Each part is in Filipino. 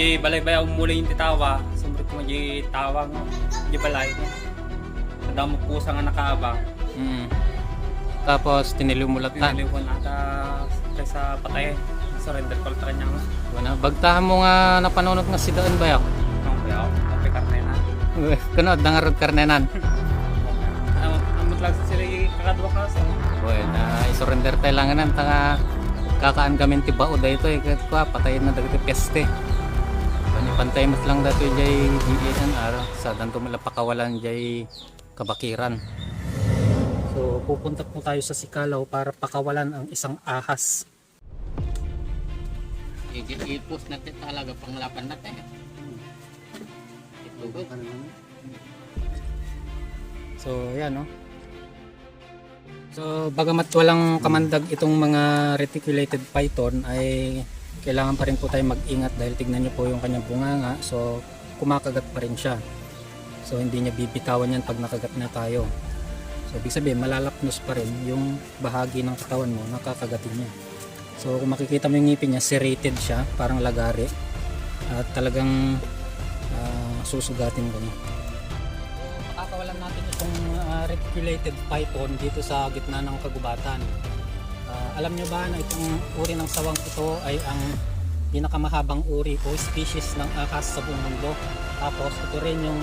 Panji balay ba ang muli yung titawa, sumbrot mo di tawang, di balay. Kadamo po sa nga nakaabang. Mm. Tapos tinilimulat na. Pinaliwan nata kaysa patay. Surrender call ta kanya nga. Wala. Bagtahan mo nga napanunod nga si Daan Bayaw. Ang bayaw, kape karne na. Kunod na nga rod karnenan. Ang amot lang sa sila yung kakadwa ka sa. Well, na isurrender tayo lang nan tanga kakaan kami ti bao dayto eh kat kwa patayin na dagiti peste. Pantay mas lang dato jay giitan araw sa danto mala pakawalan jay kabakiran. So pupunta po tayo sa Sikalaw para pakawalan ang isang ahas. Ipos natin talaga panglapan natin. Ito So, yan no. So, bagamat walang kamandag itong mga reticulated python ay kailangan pa rin po tayo mag-ingat dahil tignan nyo po yung kanyang bunganga. So, kumakagat pa rin siya. So, hindi niya bibitawan yan pag nakagat na tayo. So, ibig sabihin, malalapnos pa rin yung bahagi ng katawan mo nakakagatin niya. So, kung makikita mo yung ngipin niya, serrated siya, parang lagari. At talagang ah, susugatin ko niya. Pakakawalan natin itong ah, reticulated python dito sa gitna ng kagubatan. Ah, alam nyo ba na itong uri ng sawang ito ay ang pinakamahabang uri o species ng ahas sa buong mundo. Tapos ito rin yung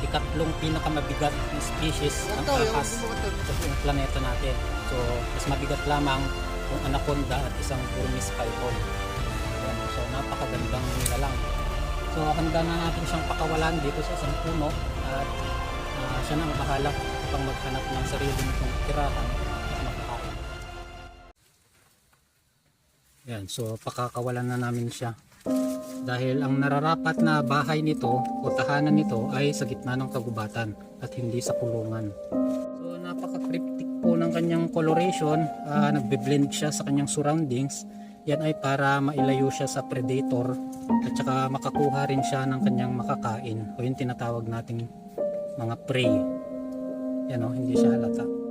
ikatlong pinakamabigat na species ng ahas sa buong planeta natin. So, mas mabigat lamang yung anaconda at isang Burmese python. So, napakagandang nilalang. So, handa na natin siyang pakawalan dito sa isang puno at ah, siya na ang bahala upang maghanap ng sarili nitong tirahan Yan, so pakakawalan na namin siya. Dahil ang nararapat na bahay nito o tahanan nito ay sa gitna ng kagubatan at hindi sa kulungan. So napaka-cryptic po ng kanyang coloration, ah, nagbe-blend siya sa kanyang surroundings. Yan ay para mailayo siya sa predator at saka makakuha rin siya ng kanyang makakain o yung tinatawag nating mga prey. Yan o, hindi siya halata.